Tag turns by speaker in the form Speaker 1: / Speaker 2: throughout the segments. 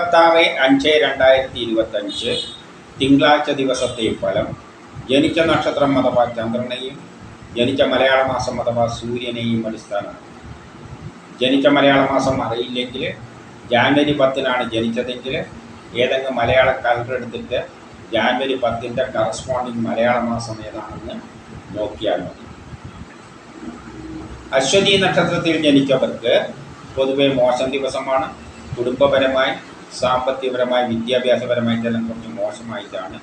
Speaker 1: ഇരുപത്താറ് അഞ്ച് രണ്ടായിരത്തി ഇരുപത്തഞ്ച് തിങ്കളാഴ്ച ദിവസത്തെ ഫലം ജനിച്ച നക്ഷത്രം അഥവാ ചന്ദ്രനെയും ജനിച്ച മലയാള മാസം അഥവാ സൂര്യനെയും അടിസ്ഥാനമാണ്. ജനിച്ച മലയാള മാസം അറിയില്ലെങ്കിൽ ജാനുവരി പത്തിനാണ് ജനിച്ചതെങ്കിൽ ഏതെങ്കിലും മലയാള കലണ്ടർ എടുത്തിട്ട് ജാനുവരി പത്തിന്റെ കറസ്പോണ്ടിങ് മലയാള മാസം ഏതാണെന്ന് നോക്കിയാൽ മതി. അശ്വതി നക്ഷത്രത്തിൽ ജനിച്ചവർക്ക് പൊതുവെ മോശം ദിവസമാണ്. കുടുംബപരമായി സാമ്പത്തികപരമായി വിദ്യാഭ്യാസപരമായിട്ടെല്ലാം കുറച്ച് മോശമായിട്ടാണ്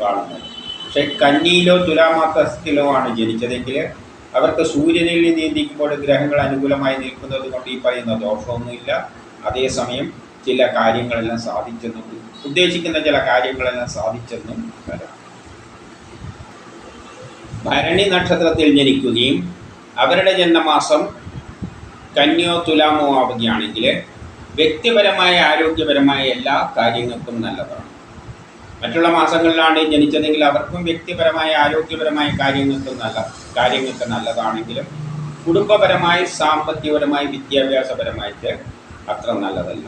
Speaker 1: കാണുന്നത്. പക്ഷേ കന്നിയിലോ തുലാമാസത്തിലോ ആണ് ജനിച്ചതെങ്കിൽ അവർക്ക് സൂര്യനിൽ നീന്തിക്കുമ്പോൾ ഗ്രഹങ്ങൾ അനുകൂലമായി നിൽക്കുന്നത് കൊണ്ട് ഈ പറയുന്ന ദോഷമൊന്നുമില്ല. അതേസമയം ചില കാര്യങ്ങളെല്ലാം സാധിച്ചെന്നും ഉദ്ദേശിക്കുന്ന ചില കാര്യങ്ങളെല്ലാം സാധിച്ചെന്നും വരാം. ഭരണി നക്ഷത്രത്തിൽ ജനിക്കുകയും അവരുടെ ജന്മമാസം കന്യോ തുലാമോ ആവുകയാണെങ്കിൽ വ്യക്തിപരമായ ആരോഗ്യപരമായ എല്ലാ കാര്യങ്ങൾക്കും നല്ലതാണ്. മറ്റുള്ള മാസങ്ങളിലാണ് ജനിച്ചതെങ്കിൽ അവർക്കും വ്യക്തിപരമായ ആരോഗ്യപരമായ കാര്യങ്ങൾക്ക് നല്ല കാര്യങ്ങൾക്ക് നല്ലതാണെങ്കിലും കുടുംബപരമായി സാമ്പത്തികപരമായി വിദ്യാഭ്യാസപരമായിട്ട് അത്ര നല്ലതല്ല.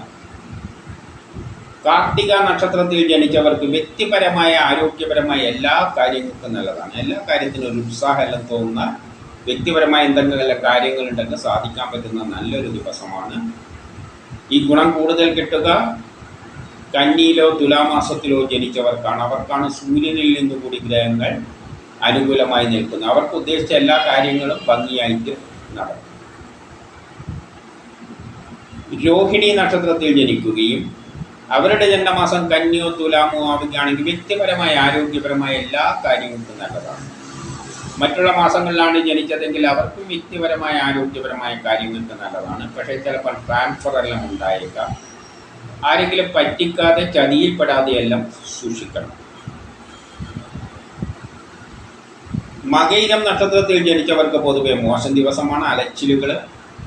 Speaker 1: കാർത്തിക നക്ഷത്രത്തിൽ ജനിച്ചവർക്ക് വ്യക്തിപരമായ ആരോഗ്യപരമായ എല്ലാ കാര്യങ്ങൾക്കും നല്ലതാണ്. എല്ലാ കാര്യത്തിനും ഒരു ഉത്സാഹമെല്ലാം തോന്നുന്ന വ്യക്തിപരമായ എന്തെങ്കിലും കാര്യങ്ങളുണ്ടെങ്കിൽ സാധിക്കാൻ പറ്റുന്ന നല്ലൊരു ദിവസമാണ് ഈ ഗുണം കൂടുതൽ കിട്ടുക? കന്നിയിലോ തുലാമാസത്തിലോ ജനിച്ചവർക്കാണ്. അവർക്കാണ് സൂര്യനിൽ നിന്ന് കൂടി ഗ്രഹങ്ങൾ അനുകൂലമായി നിൽക്കുന്നത്. അവർക്ക് ഉദ്ദേശിച്ച എല്ലാ കാര്യങ്ങളും ഭംഗിയായിട്ട് നടക്കും. രോഹിണി നക്ഷത്രത്തിൽ ജനിക്കുകയും അവരുടെ ജന്മമാസം കന്നിയോ തുലാമോ ആവുകയാണെങ്കിൽ വ്യക്തിപരമായ ആരോഗ്യപരമായ എല്ലാ കാര്യങ്ങൾക്കും നല്ലതാണ്. മറ്റുള്ള മാസങ്ങളിലാണ് ജനിച്ചതെങ്കിൽ അവർക്കും വ്യക്തിപരമായ ആരോഗ്യപരമായ കാര്യങ്ങൾക്ക് നല്ലതാണ്. പക്ഷേ ചിലപ്പോൾ ട്രാൻസ്ഫർ എല്ലാം ഉണ്ടായേക്കാം. ആരെങ്കിലും പറ്റിക്കാതെ ചതിയിൽപ്പെടാതെ എല്ലാം സൂക്ഷിക്കണം. മകയിരം നക്ഷത്രത്തിൽ ജനിച്ചവർക്ക് പൊതുവെ മോശം ദിവസമാണ്. അലച്ചിലുകൾ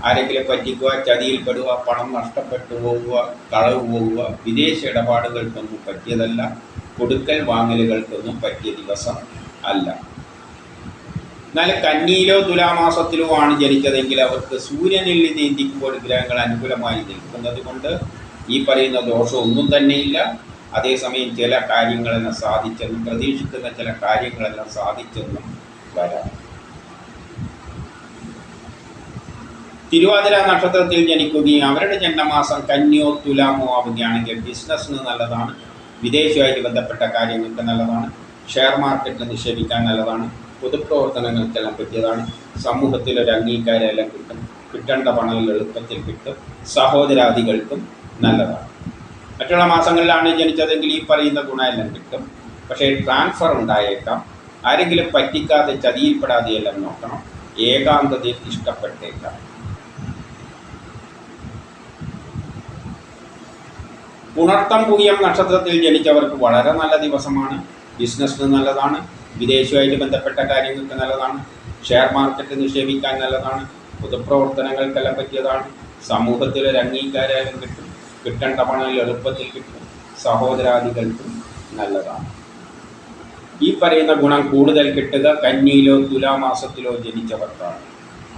Speaker 1: ആരെങ്കിലും പറ്റിക്കുക ചതിയിൽപ്പെടുക പണം നഷ്ടപ്പെട്ടു പോവുക കളവ് പോവുക വിദേശ ഇടപാടുകൾക്കൊന്നും പറ്റിയതല്ല. കൊടുക്കൽ വാങ്ങലുകൾക്കൊന്നും പറ്റിയ ദിവസം അല്ല. എന്നാൽ കന്നിയിലോ തുലാമാസത്തിലോ ആണ് ജനിച്ചതെങ്കിൽ അവർക്ക് സൂര്യനിൽ നിന്ന് ഇന്ത്യക്കുമ്പോൾ ഗ്രഹങ്ങൾ അനുകൂലമായി നിൽക്കുന്നത് കൊണ്ട് ഈ പറയുന്ന ദോഷമൊന്നും തന്നെയില്ല. അതേസമയം ചില കാര്യങ്ങളെല്ലാം സാധിച്ചെന്നും പ്രതീക്ഷിക്കുന്ന ചില കാര്യങ്ങളെല്ലാം സാധിച്ചെന്നും വരാം. തിരുവാതിര നക്ഷത്രത്തിൽ ജനിക്കുകയും അവരുടെ ജന്മമാസം കന്യോ തുലാമോ ആവുകയാണെങ്കിൽ ബിസിനസ്സിന് നല്ലതാണ്. വിദേശവുമായിട്ട് ബന്ധപ്പെട്ട കാര്യങ്ങൾക്ക് നല്ലതാണ്. ഷെയർ മാർക്കറ്റിൽ നിക്ഷേപിക്കാൻ നല്ലതാണ്. പൊതുപ്രവർത്തനങ്ങൾക്കെല്ലാം പറ്റിയതാണ് സമൂഹത്തിൽ ഒരു അംഗീകാരമെല്ലാം കിട്ടും. കിട്ടേണ്ട പണം എളുപ്പത്തിൽ കിട്ടും. സഹോദരാദികൾക്കും നല്ലതാണ്. മറ്റുള്ള മാസങ്ങളിലാണ് ജനിച്ചതെങ്കിൽ ഈ പറയുന്ന ഗുണമെല്ലാം കിട്ടും. പക്ഷേ ട്രാൻസ്ഫർ ഉണ്ടായേക്കാം. ആരെങ്കിലും പറ്റിക്കാതെ ചതിയിൽപ്പെടാതെ എല്ലാം നോക്കണം. ഏകാന്തതയിൽ ഇഷ്ടപ്പെട്ടേക്കാം. പുണർത്തം പൂയം നക്ഷത്രത്തിൽ ജനിച്ചവർക്ക് വളരെ നല്ല ദിവസമാണ്. ബിസിനസ്സിന് നല്ലതാണ്. വിദേശവുമായിട്ട് ബന്ധപ്പെട്ട കാര്യങ്ങൾക്ക് നല്ലതാണ്. ഷെയർ മാർക്കറ്റ് നിക്ഷേപിക്കാൻ നല്ലതാണ്. പൊതുപ്രവർത്തനങ്ങൾക്കെല്ലാം പറ്റിയതാണ്. സമൂഹത്തിൽ ഒരു അംഗീകാരം കിട്ടും. കിട്ടേണ്ട പണം എളുപ്പത്തിൽ കിട്ടും. സഹോദരാദികൾക്കും നല്ലതാണ്. ഈ പറയുന്ന ഗുണം കൂടുതൽ കിട്ടുക കന്നിയിലോ തുലാമാസത്തിലോ ജനിച്ചവർക്കാണ്.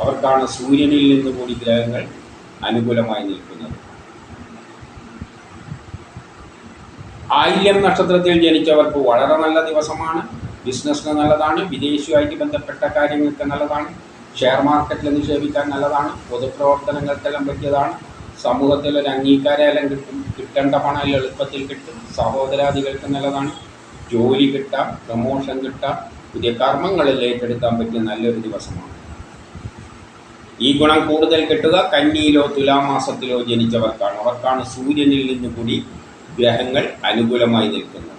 Speaker 1: അവർക്കാണ് സൂര്യനിൽ നിന്ന് കൂടി ഗ്രഹങ്ങൾ അനുകൂലമായി നിൽക്കുന്നത്. ആയില്യം നക്ഷത്രത്തിൽ ജനിച്ചവർക്ക് വളരെ നല്ല ദിവസമാണ്. ബിസിനസ്സിന് നല്ലതാണ് വിദേശവുമായിട്ട് ബന്ധപ്പെട്ട കാര്യങ്ങൾക്ക് നല്ലതാണ് ഷെയർ മാർക്കറ്റിൽ നിക്ഷേപിക്കാൻ നല്ലതാണ് പൊതുപ്രവർത്തനങ്ങൾക്കെല്ലാം പറ്റിയതാണ്. സമൂഹത്തിൽ ഒരു അംഗീകാരമെല്ലാം കിട്ടും കിട്ടേണ്ട പണം എളുപ്പത്തിൽ കിട്ടും സഹോദരാദികൾക്ക് നല്ലതാണ്. ജോലി കിട്ടാം പ്രമോഷൻ കിട്ടാം പുതിയ കർമ്മങ്ങളിൽ ഏറ്റെടുക്കാൻ പറ്റിയ നല്ലൊരു ദിവസമാണ്. ഈ ഗുണം കൂടുതൽ കിട്ടുക കന്നിയിലോ തുലാമാസത്തിലോ ജനിച്ചവർക്കാണ്. അവർക്കാണ് സൂര്യനിൽ നിന്ന് കൂടി ഗ്രഹങ്ങൾ അനുകൂലമായി നിൽക്കുന്നത്.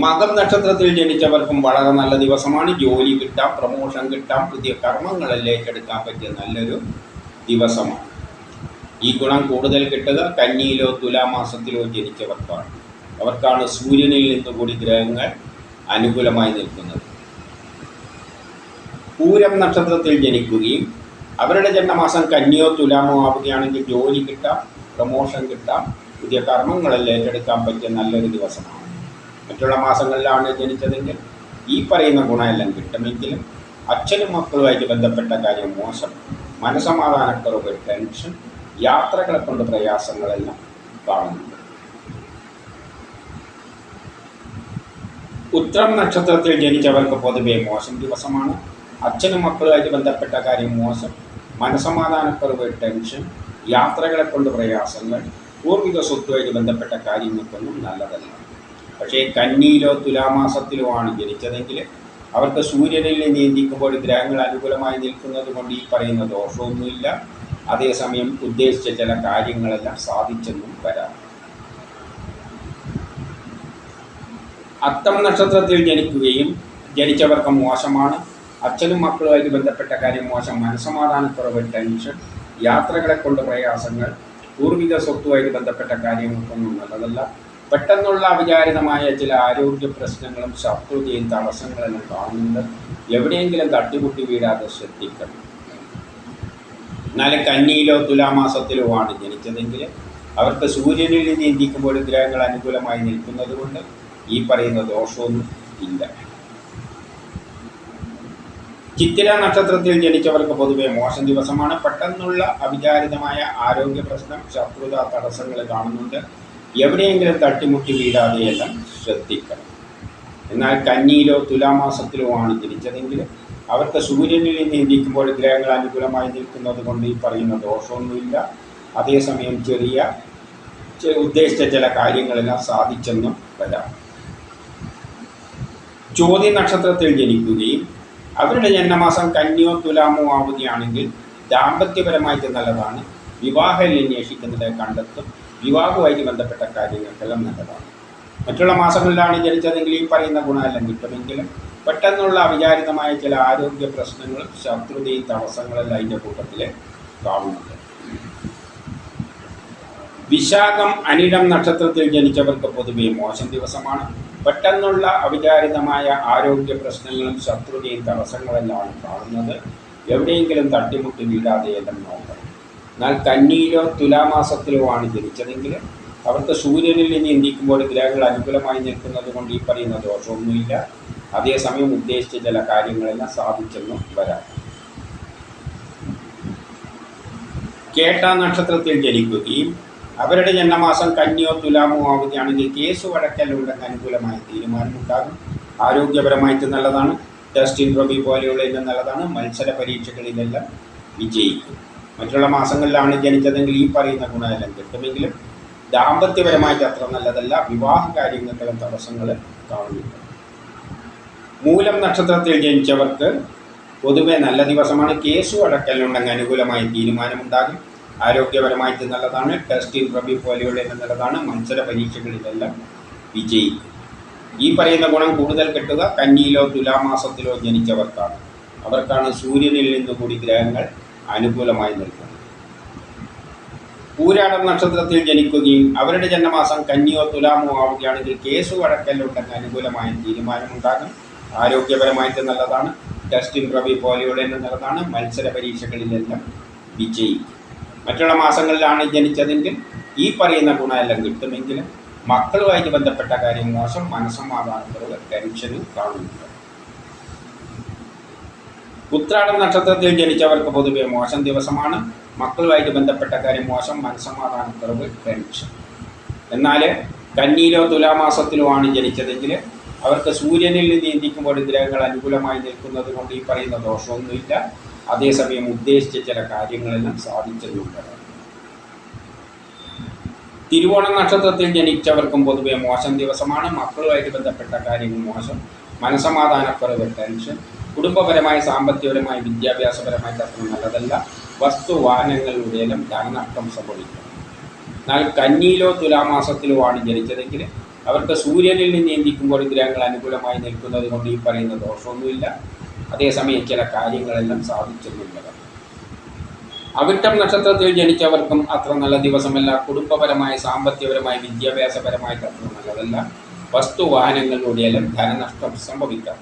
Speaker 1: മകം നക്ഷത്രത്തിൽ ജനിച്ചവർക്കും വളരെ നല്ല ദിവസമാണ്. ജോലി കിട്ടാം പ്രമോഷൻ കിട്ടാം പുതിയ കർമ്മങ്ങളിൽ ഏറ്റെടുക്കാൻ പറ്റിയ നല്ലൊരു ദിവസമാണ്. ഈ ഗുണം കൂടുതൽ കിട്ടുക കന്നിയിലോ തുലാമാസത്തിലോ ജനിച്ചവർക്കാണ്. അവർക്കാണ് സൂര്യനിൽ നിന്ന് കൂടി ഗ്രഹങ്ങൾ അനുകൂലമായി നിൽക്കുന്നത്. പൂരം നക്ഷത്രത്തിൽ ജനിക്കുകയും അവരുടെ ജന്മമാസം കന്നിയോ തുലാമോ ആവുകയാണെങ്കിൽ ജോലി കിട്ടാം പ്രമോഷൻ കിട്ടാം പുതിയ കർമ്മങ്ങളിൽ ഏറ്റെടുക്കാൻ പറ്റിയ നല്ലൊരു ദിവസമാണ്. മറ്റുള്ള മാസങ്ങളിലാണ് ജനിച്ചതെങ്കിൽ ഈ പറയുന്ന ഗുണമെല്ലാം കിട്ടുമെങ്കിലും അച്ഛനും മക്കളുമായിട്ട് ബന്ധപ്പെട്ട കാര്യം മോശം. മനസമാധാനക്കുറവ് ടെൻഷൻ യാത്രകളെ കൊണ്ട് പ്രയാസങ്ങളെല്ലാം കാണുന്നുണ്ട് ഉത്രം നക്ഷത്രത്തിൽ ജനിച്ചവർക്ക് പൊതുവേ മോശം ദിവസമാണ്. അച്ഛനും മക്കളുമായിട്ട് ബന്ധപ്പെട്ട കാര്യം മോശം. മനസമാധാനക്കുറവ് ടെൻഷൻ യാത്രകളെ കൊണ്ട് പ്രയാസങ്ങൾ പൂർവിക സ്വത്തുമായിട്ട് ബന്ധപ്പെട്ട കാര്യങ്ങൾക്കൊന്നും നല്ലതല്ല. പക്ഷേ കന്നിയിലോ തുലാമാസത്തിലോ ആണ് ജനിച്ചതെങ്കിൽ അവർക്ക് സൂര്യനിൽ നിയന്ത്രിക്കുമ്പോൾ ഗ്രഹങ്ങൾ അനുകൂലമായി നിൽക്കുന്നത് കൊണ്ട് ഈ പറയുന്ന ദോഷമൊന്നുമില്ല. അതേസമയം ഉദ്ദേശിച്ച ചില കാര്യങ്ങളെല്ലാം സാധിച്ചെന്നും വരാം. അത്തം നക്ഷത്രത്തിൽ ജനിക്കുകയും ജനിച്ചവർക്ക് മോശമാണ്. അച്ഛനും മക്കളുമായിട്ട് ബന്ധപ്പെട്ട കാര്യം മോശം. മനസ്സമാധാനക്കുറവ് ടെൻഷൻ യാത്രകളെ കൊണ്ട് പ്രയാസങ്ങൾ പൂർവിക സ്വത്തുമായിട്ട് ബന്ധപ്പെട്ട കാര്യങ്ങൾക്കൊന്നും നല്ലതല്ല. പെട്ടെന്നുള്ള അവിചാരിതമായ ചില ആരോഗ്യ പ്രശ്നങ്ങളും ശത്രുതയും തടസ്സങ്ങളെല്ലാം കാണുന്നത് എവിടെയെങ്കിലും തട്ടിമുട്ടി വീഴാതെ ശ്രദ്ധിക്കണം. എന്നാൽ കന്നിയിലോ തുലാമാസത്തിലോ ആണ് ജനിച്ചതെങ്കിൽ അവർക്ക് സൂര്യനിൽ നിന്ന് ഇന്ത്യക്കുമ്പോൾ ഗ്രഹങ്ങൾ അനുകൂലമായി നിൽക്കുന്നത് കൊണ്ട് ഈ പറയുന്ന ദോഷമൊന്നും ഇല്ല. ചിത്തിര നക്ഷത്രത്തിൽ ജനിച്ചവർക്ക് പൊതുവെ മോശം ദിവസമാണ്. പെട്ടെന്നുള്ള അവിചാരിതമായ ആരോഗ്യ പ്രശ്നം ശത്രുത തടസ്സങ്ങൾ കാണുന്നുണ്ട്. എവിടെയെങ്കിലും തട്ടിമുട്ടി വീഴാതെയെല്ലാം ശ്രദ്ധിക്കണം. എന്നാൽ കന്നിയിലോ തുലാമാസത്തിലോ ആണ് തിരിച്ചതെങ്കിൽ അവർക്ക് സൂര്യനിൽ നിന്ന് ഇരിക്കുമ്പോൾ ഗ്രഹങ്ങൾ അനുകൂലമായി നിൽക്കുന്നത് കൊണ്ട് ഈ പറയുന്ന ദോഷമൊന്നുമില്ല. അതേസമയം ചെറിയ ഉദ്ദേശിച്ച ചില കാര്യങ്ങളെല്ലാം സാധിച്ചെന്നും വരാം. ചോദ്യ നക്ഷത്രത്തിൽ ജനിക്കുകയും അവരുടെ ജന്മമാസം കന്യോ തുലാമോ ആവുകയാണെങ്കിൽ ദാമ്പത്യപരമായിട്ട് നല്ലതാണ്. വിവാഹം അന്വേഷിക്കുന്നത് കണ്ടെത്തും. വിവാഹവുമായിട്ട് ബന്ധപ്പെട്ട കാര്യങ്ങൾക്കെല്ലാം നല്ലതാണ്. മറ്റുള്ള മാസങ്ങളിലാണ് ജനിച്ചതെങ്കിൽ ഈ പറയുന്ന ഗുണമെല്ലാം കിട്ടുമെങ്കിലും പെട്ടെന്നുള്ള അവിചാരിതമായ ചില ആരോഗ്യ പ്രശ്നങ്ങളും ശത്രുതയും തടസ്സങ്ങളെല്ലാം അതിന്റെ കൂട്ടത്തിൽ കാണുന്നുണ്ട്. വിശാഖം അനിടം നക്ഷത്രത്തിൽ ജനിച്ചവർക്ക് പൊതുവെ മോശം ദിവസമാണ്. പെട്ടെന്നുള്ള അവിചാരിതമായ ആരോഗ്യ പ്രശ്നങ്ങളും ശത്രുതയും തടസ്സങ്ങളെല്ലാം കാണുന്നത്. എവിടെയെങ്കിലും തട്ടിമുട്ടി വീഴാതെയെല്ലാം നോക്കണം. എന്നാൽ കന്നിയിലോ തുലാമാസത്തിലോ ആണ് ജനിച്ചതെങ്കിൽ അവർക്ക് സൂര്യനിൽ നിന്ന് എന്തിക്കുമ്പോൾ ഗ്രഹങ്ങൾ അനുകൂലമായി നിൽക്കുന്നത് കൊണ്ട് ഈ പറയുന്ന ദോഷമൊന്നുമില്ല. അതേസമയം ഉദ്ദേശിച്ച ചില കാര്യങ്ങളെല്ലാം സാധിച്ചെന്നും വരാം. കേട്ട നക്ഷത്രത്തിൽ ജനിക്കുകയും അവരുടെ ജന്മമാസം കന്യോ തുലാമോ ആവുകയാണെങ്കിൽ കേസ് വഴക്കലുണ്ടെന്ന് അനുകൂലമായ തീരുമാനമുണ്ടാകും. ആരോഗ്യപരമായിട്ട് നല്ലതാണ്. ടെസ്റ്റ് ഇൻട്രോബി പോലെയുള്ള നല്ലതാണ്. മത്സര പരീക്ഷകളിലെല്ലാം വിജയിക്കും. മറ്റുള്ള മാസങ്ങളിലാണ് ജനിച്ചതെങ്കിൽ ഈ പറയുന്ന ഗുണമെല്ലാം കിട്ടുമെങ്കിലും ദാമ്പത്യപരമായിട്ട് അത്ര നല്ലതല്ല. വിവാഹ കാര്യങ്ങൾക്കെല്ലാം തടസ്സങ്ങൾ കാണുന്നുണ്ട് മൂലം നക്ഷത്രത്തിൽ ജനിച്ചവർക്ക് പൊതുവെ നല്ല ദിവസമാണ്. കേസു അടക്കലുണ്ടെങ്കിൽ അനുകൂലമായ തീരുമാനമുണ്ടാകും. ആരോഗ്യപരമായിട്ട് നല്ലതാണ്. ടെസ്റ്റ് റബി പോലെയുള്ള നല്ലതാണ്. മത്സര പരീക്ഷകളിലെല്ലാം വിജയിക്കും. ഈ പറയുന്ന ഗുണം കൂടുതൽ കിട്ടുക കന്നിയിലോ തുലാമാസത്തിലോ ജനിച്ചവർക്കാണ്. അവർക്കാണ് സൂര്യനിൽ നിന്നുകൂടി ഗ്രഹങ്ങൾ അനുകൂലമായി നിൽക്കുന്നത് പൂരാടം നക്ഷത്രത്തിൽ ജനിക്കുകയും അവരുടെ ജന്മമാസം കന്നിയോ തുലാമോ ആവുകയാണെങ്കിൽ കേസ് വഴക്കല്ലുണ്ടെന്ന് അനുകൂലമായ തീരുമാനമുണ്ടാകും. ആരോഗ്യപരമായിട്ട് നല്ലതാണ്. ടെസ്റ്റിംഗ് പ്രവി പോലെയുള്ള നല്ലതാണ്. മത്സര പരീക്ഷകളിലെല്ലാം വിജയിക്കും മറ്റുള്ള മാസങ്ങളിലാണ് ജനിച്ചതെങ്കിൽ ഈ പറയുന്ന ഗുണമെല്ലാം കിട്ടുമെങ്കിലും മക്കളുമായിട്ട് ബന്ധപ്പെട്ട കാര്യം മോശം മനസ്സമാധാനത്തിലുള്ള ടെൻഷനും കാണുന്നുണ്ട് ഉത്രാടം നക്ഷത്രത്തിൽ ജനിച്ചവർക്ക് പൊതുവെ മോശം ദിവസമാണ്. മക്കളുമായിട്ട് ബന്ധപ്പെട്ട കാര്യം മോശം മനസ്സമാധാനക്കുറവ് ടെൻഷൻ. എന്നാൽ കന്നിയിലോ തുലാമാസത്തിലോ ആണ് ജനിച്ചതെങ്കിൽ അവർക്ക് സൂര്യനിൽ നിന്ന് ചിന്തിക്കുമ്പോൾ ഗ്രഹങ്ങൾ അനുകൂലമായി നിൽക്കുന്നത് കൊണ്ട് ഈ പറയുന്ന ദോഷമൊന്നുമില്ല. അതേസമയം ഉദ്ദേശിച്ച ചില കാര്യങ്ങളെല്ലാം സാധിച്ചതുകൊണ്ട് തിരുവോണം നക്ഷത്രത്തിൽ ജനിച്ചവർക്കും പൊതുവെ മോശം ദിവസമാണ്. മക്കളുമായിട്ട് ബന്ധപ്പെട്ട കാര്യങ്ങൾ മോശം. മനസമാധാനക്കുറവ് ടെൻഷൻ. കുടുംബപരമായ സാമ്പത്തികപരമായ വിദ്യാഭ്യാസപരമായ തത്വം നല്ലതല്ല. വസ്തു വാഹനങ്ങളുടെയും ധനനഷ്ടം സംഭവിക്കും. എന്നാൽ കന്നിയിലോ തുലാമാസത്തിലോ ആണ് ജനിച്ചതെങ്കിൽ അവർക്ക് സൂര്യനിൽ നിന്ന് എന്തിക്കുമ്പോൾ ഗ്രഹങ്ങൾ അനുകൂലമായി നിൽക്കുന്നത് കൊണ്ട് ഈ പറയുന്ന ദോഷമൊന്നുമില്ല. അതേസമയം ചില കാര്യങ്ങളെല്ലാം സാധിച്ചെന്നുള്ളതാണ് അവിട്ടം നക്ഷത്രത്തിൽ ജനിച്ചവർക്കും അത്ര നല്ല ദിവസമല്ല. കുടുംബപരമായ സാമ്പത്തികപരമായ വിദ്യാഭ്യാസപരമായ തത്വം നല്ലതല്ല. വസ്തു വാഹനങ്ങളിലൂടെയെല്ലാം ധനനഷ്ടം സംഭവിക്കാം.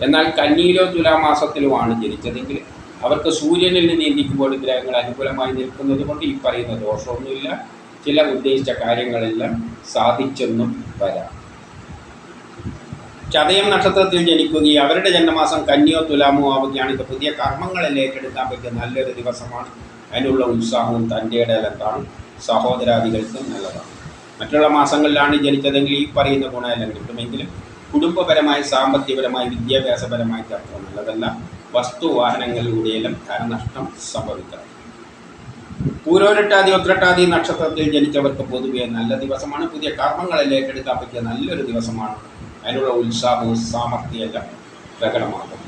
Speaker 1: എന്നാൽ കന്നിയിലോ തുലാമാസത്തിലുമാണ് ജനിച്ചതെങ്കിൽ അവർക്ക് സൂര്യനിൽ നിന്ന് ഇരിക്കുമ്പോൾ ഗ്രഹങ്ങൾ അനുകൂലമായി നിൽക്കുന്നത് കൊണ്ട് ഈ പറയുന്ന ദോഷമൊന്നുമില്ല. ചില ഉദ്ദേശിച്ച കാര്യങ്ങളെല്ലാം സാധിച്ചെന്നും വരാം. ചതയം നക്ഷത്രത്തിൽ ജനിക്കുകയും അവരുടെ ജന്മമാസം കന്യോ തുലാമോ ആവുകയാണെങ്കിൽ പുതിയ കർമ്മങ്ങളിൽ ഏറ്റെടുക്കാൻ പറ്റിയ നല്ലൊരു ദിവസമാണ്. അതിനുള്ള ഉത്സാഹവും തന്റെ ഇടയിലെത്താണ് സഹോദരാദികൾക്കും നല്ലതാണ്. മറ്റുള്ള മാസങ്ങളിലാണ് ജനിച്ചതെങ്കിൽ ഈ പറയുന്ന ഗുണമെല്ലാം കിട്ടുമെങ്കിലും കുടുംബപരമായി സാമ്പത്തികപരമായി വിദ്യാഭ്യാസപരമായി അത്ര നല്ലതല്ല വസ്തു വാഹനങ്ങളിലൂടെയെല്ലാം ധനനഷ്ടം സംഭവിക്കാം. പൂരോരട്ടാതി ഒത്രട്ടാതി നക്ഷത്രത്തിൽ ജനിച്ചവർക്ക് പൊതുവെ നല്ല ദിവസമാണ്. പുതിയ കർമ്മങ്ങളെ ഏറ്റെടുക്കാൻ പറ്റിയ നല്ലൊരു ദിവസമാണ്. അതിനുള്ള ഉത്സാഹവും സാമർഥ്യമെല്ലാം പ്രകടമാകും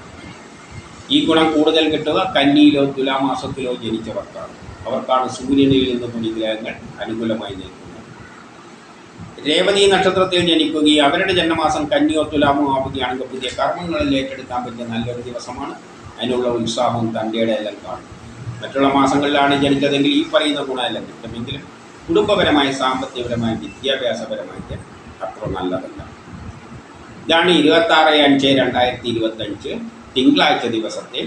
Speaker 1: ഈ ഗുണം കൂടുതൽ കിട്ടുക കന്നിയിലോ തുലാമാസത്തിലോ ജനിച്ചവർക്കാണ്. അവർക്കാണ് സൂര്യനിൽ നിന്ന് ഗ്രഹങ്ങൾ അനുകൂലമായി നിൽക്കുന്നത്. രേവതി നക്ഷത്രത്തിൽ ജനിക്കുകയും അവരുടെ ജന്മമാസം കന്നിയോ തുലാമോ ആവുകയാണെങ്കിൽ പുതിയ കർമ്മങ്ങളിൽ ഏറ്റെടുക്കാൻ പറ്റിയ നല്ലൊരു ദിവസമാണ്. അതിനുള്ള ഉത്സാഹവും തന്റെയുടെ എല്ലാം കാണും. മറ്റുള്ള മാസങ്ങളിലാണ് ജനിച്ചതെങ്കിൽ ഈ പറയുന്ന ഗുണമെല്ലാം കിട്ടുമെങ്കിലും കുടുംബപരമായി സാമ്പത്തികപരമായി വിദ്യാഭ്യാസപരമായിട്ട് അത്ര നല്ലതല്ല. ഇതാണ് ഇരുപത്താറ് അഞ്ച് രണ്ടായിരത്തി ഇരുപത്തഞ്ച് തിങ്കളാഴ്ച ദിവസത്തെ